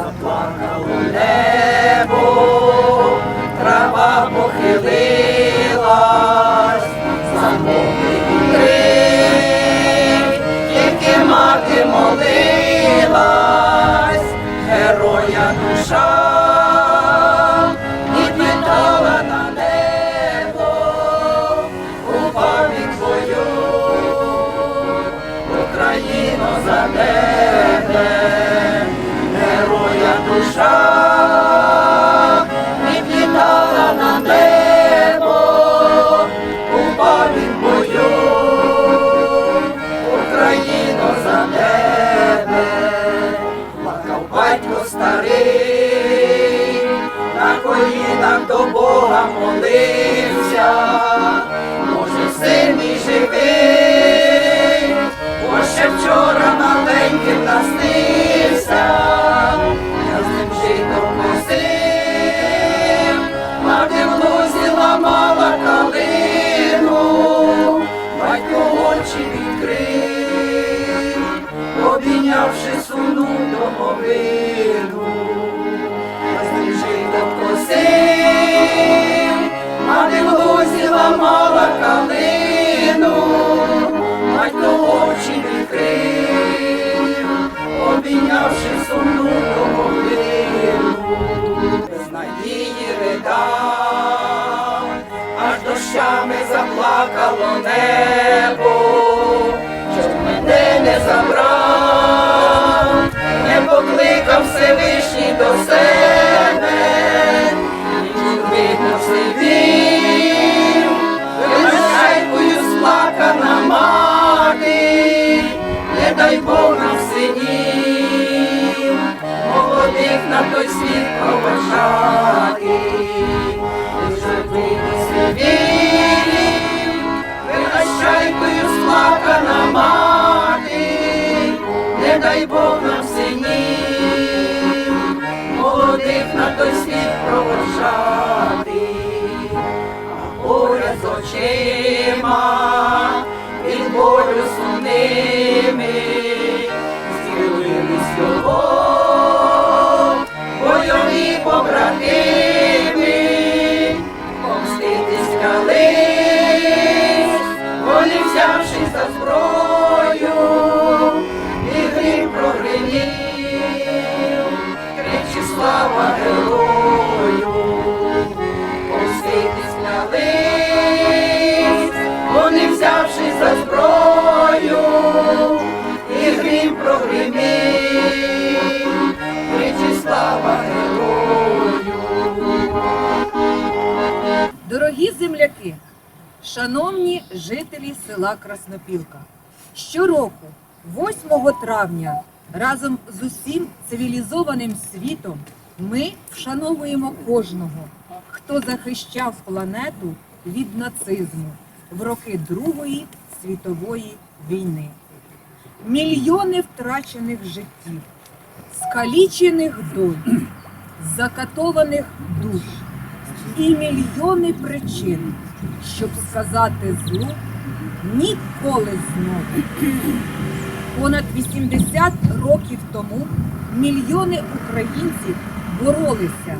Заплакало небо, відлітала на небо, упав від бою, Україно за тебе, плакав батько старий, на колінах до Бога молився, може син живий, бо вчора маленьким наснився, домовину, я з ним жито косив, в лузі ламала калину, батько очі відкрив, обійнявши сумну домовину, без надії ридав, дощами заплакало небо, щоб мене не забрав, дай Бог нам синів, молодих на той світ проважати, лише видно сивів, вилишайкою сплакана мати, не дай Бог нам молодих на той світ провожати, а поряд з очима від болю побратими, помститись за зброю, і грім прогримів, кричі слава герою, земляки, шановні жителі села Краснопілка, щороку, 8 травня, разом з усім цивілізованим світом ми вшановуємо кожного, хто захищав планету від нацизму в роки Другої світової війни. Мільйони втрачених життів, скалічених доль, закатованих душ і мільйони причин, щоб сказати злу ніколи знову. Понад 80 років тому мільйони українців боролися,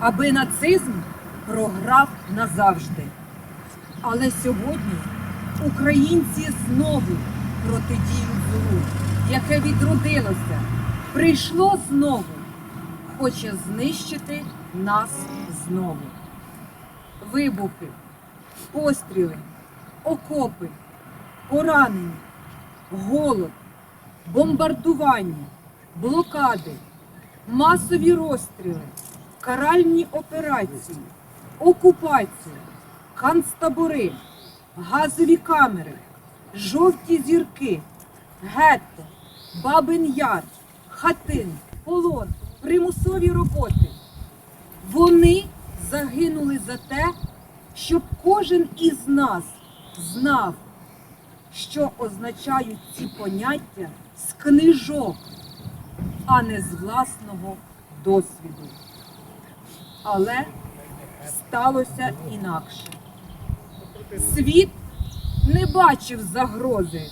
аби нацизм програв назавжди. Але сьогодні українці знову протидіють злу, яке відродилося, прийшло знову, хоче знищити нас знову. Вибухи, постріли, окопи, поранення, голод, бомбардування, блокади, масові розстріли, каральні операції, окупація, канцтабори, газові камери, жовті зірки, гетто, бабин яр, хатин, полон, примусові роботи. Вони загинули за те, щоб кожен із нас знав, що означають ці поняття з книжок, а не з власного досвіду. Але сталося інакше. Світ не бачив загрози.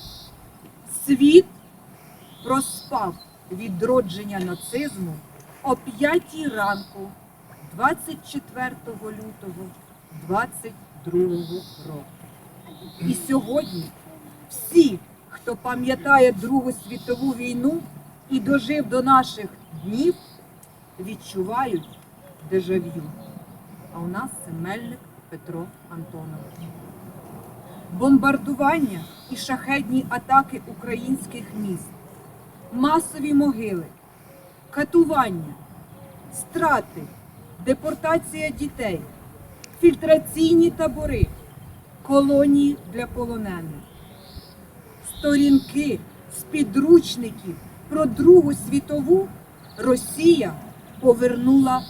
Світ проспав відродження нацизму о 5 ранку 24 лютого 22 року. І сьогодні всі, хто пам'ятає Другу світову війну і дожив до наших днів, відчувають дежав'ю. А у нас це Мельник Петро Антонович. Бомбардування і шахедні атаки українських міст, масові могили, катування, страти, депортація дітей, фільтраційні табори, колонії для полонених, сторінки з підручників про Другу світову Росія повернула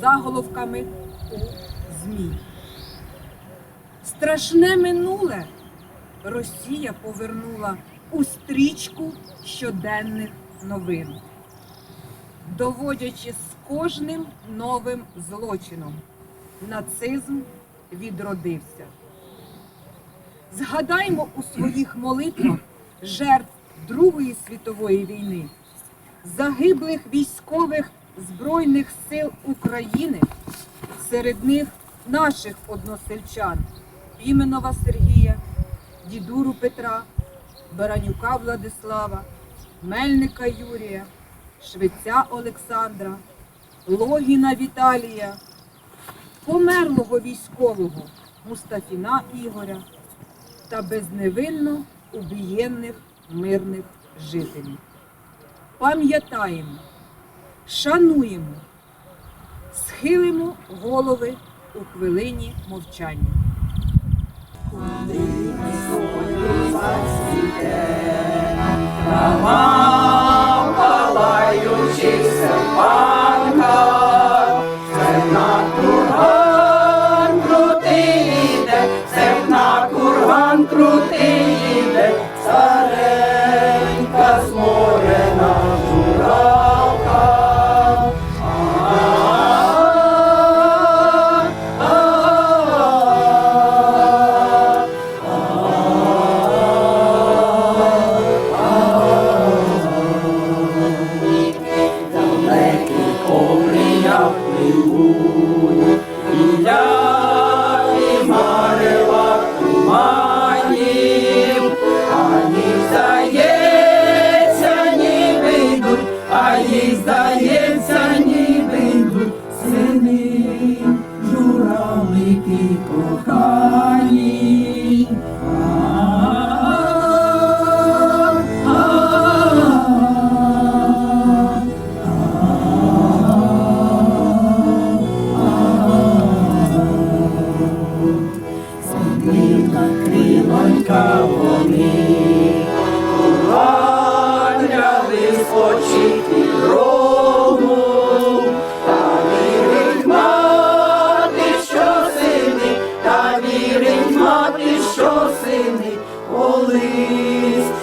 заголовками у ЗМІ. Страшне минуле Росія повернула у стрічку щоденних новин, доводячи кожним новим злочином. Нацизм відродився. Згадаймо у своїх молитвах жертв Другої світової війни, загиблих військових Збройних сил України, серед них наших односельчан Піменова Сергія, Дідуру Петра, Баранюка Владислава, Мельника Юрія, Швеця Олександра, Логіна Віталія, померлого військового Мустафіна Ігоря та безневинно убієнних мирних жителів. Пам'ятаємо, шануємо, схилимо голови у хвилині мовчання. Трава колись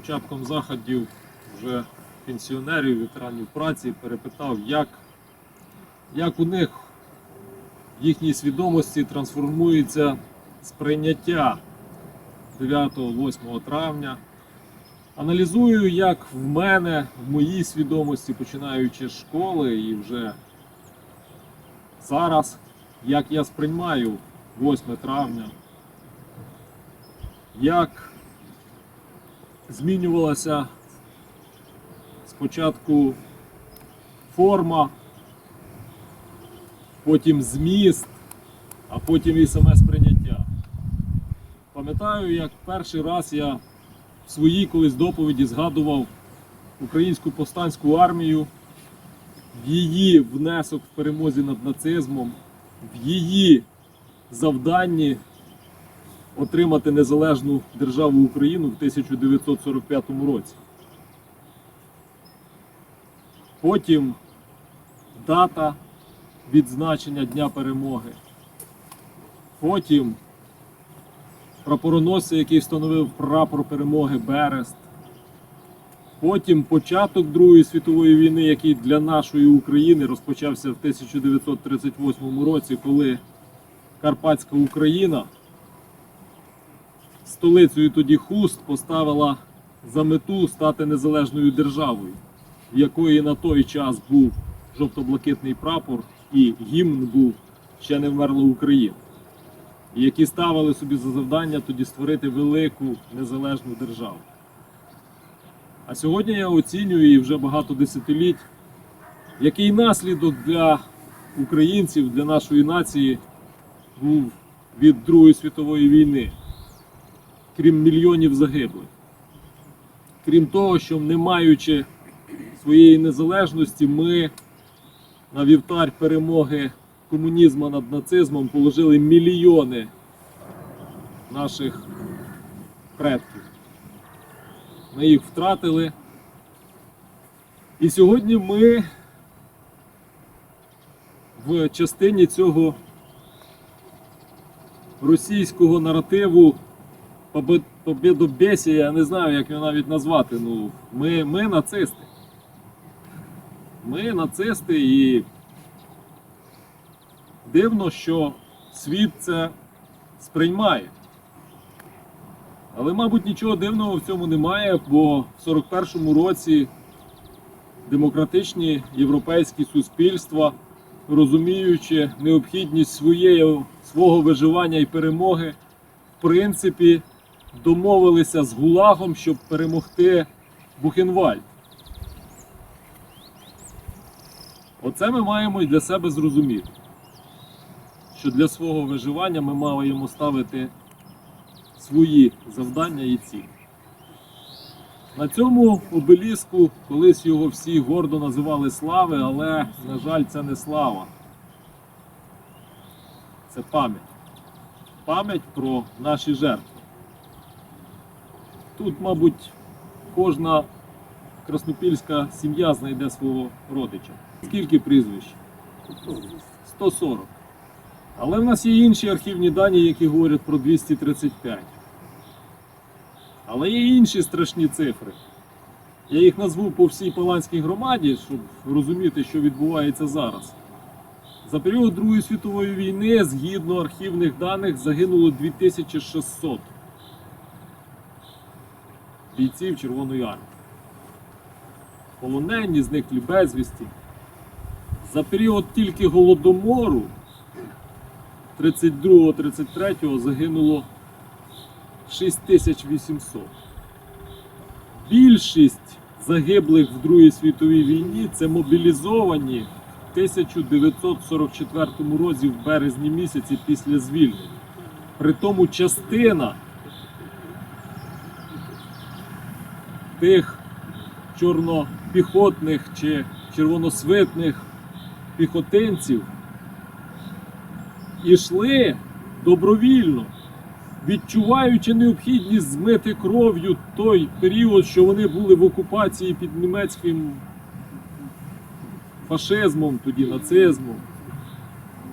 початком заходів вже пенсіонерів, ветеранів праці перепитав, як, як у них в їхній свідомості трансформується сприйняття 9-8 травня. Аналізую, як в мене, в моїй свідомості, починаючи з школи і вже зараз, як я сприймаю 8 травня, як змінювалася спочатку форма потім зміст, а потім і саме сприйняття. Пам'ятаю, як перший раз я в своїй колись доповіді згадував українську повстанську армію, в її внесок в перемозі над нацизмом, в її завданні отримати незалежну державу Україну в 1945 році. Потім дата відзначення Дня перемоги. Потім прапороносця, який встановив прапор перемоги Берест. Потім початок Другої світової війни, який для нашої України розпочався в 1938 році, коли Карпатська Україна столицею тоді Хуст поставила за мету стати незалежною державою, в якої на той час був жовто-блакитний прапор і гімн був ще не вмерла Україна. Які ставили собі за завдання тоді створити велику незалежну державу. А сьогодні я оцінюю і вже багато десятиліть, який наслідок для українців, для нашої нації був від Другої світової війни, крім мільйонів загиблих. Крім того, що не маючи своєї незалежності, ми на вівтар перемоги комунізму над нацизмом положили мільйони наших предків. Ми їх втратили. І сьогодні ми в частині цього російського наративу побе- побєдобєсія, я не знаю, як його навіть назвати. Ну, ми, ми нацисти. Ми нацисти і дивно, що світ це сприймає. Але, мабуть, нічого дивного в цьому немає, бо в 41-му році демократичні європейські суспільства, розуміючи необхідність своєї, свого виживання і перемоги, в принципі, домовилися з Гулагом, щоб перемогти Бухенвальд. Оце ми маємо і для себе зрозуміти, що для свого виживання ми маємо ставити свої завдання і цілі. На цьому обеліску колись його всі гордо називали слави, але, на жаль, це не слава. Це пам'ять. Пам'ять про наші жертви. Тут, мабуть, кожна краснопільська сім'я знайде свого родича. Скільки прізвищ? 140. Але в нас є інші архівні дані, які говорять про 235. Але є інші страшні цифри. Я їх назву по всій Паланській громаді, щоб розуміти, що відбувається зараз. За період Другої світової війни, згідно архівних даних, загинуло 2600 бійців Червоної армії. Полонені, зниклі безвісті. За період тільки голодомору 32-33 загинуло 6800. Більшість загиблих в Другій світовій війні це мобілізовані в 1944 році в березні місяці після звільнення. Притому частина тих чорнопіхотних чи червоносвитних піхотинців ішли добровільно, відчуваючи необхідність змити кров'ю той період, що вони були в окупації під німецьким фашизмом, тоді нацизмом.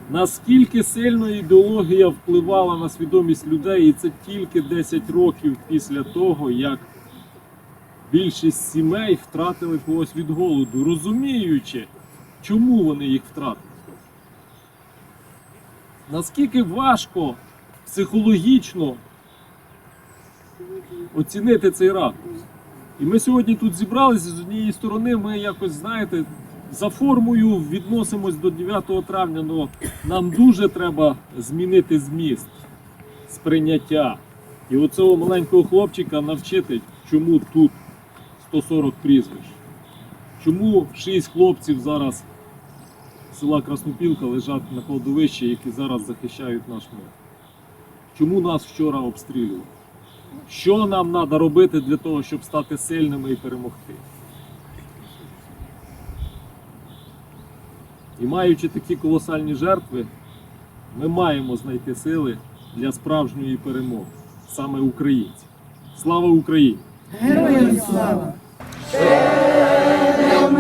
Наскільки сильно ідеологія впливала на свідомість людей, і це тільки 10 років після того, як більшість сімей втратили когось від голоду, розуміючи, чому вони їх втратили. Наскільки важко психологічно оцінити цей ракурс. І ми сьогодні тут зібралися з однієї сторони, ми якось, знаєте, за формою відносимось до 9 травня, але нам дуже треба змінити зміст, сприйняття. І оцього маленького хлопчика навчити, чому тут 140 прізвищ. Чому 6 хлопців зараз села Краснопілка лежать на кладовищі, які зараз захищають наш мир. Чому нас вчора обстрілювали? Що нам треба робити для того, щоб стати сильними і перемогти? І маючи такі колосальні жертви, ми маємо знайти сили для справжньої перемоги, саме українці. Слава Україні! Героям слава! Як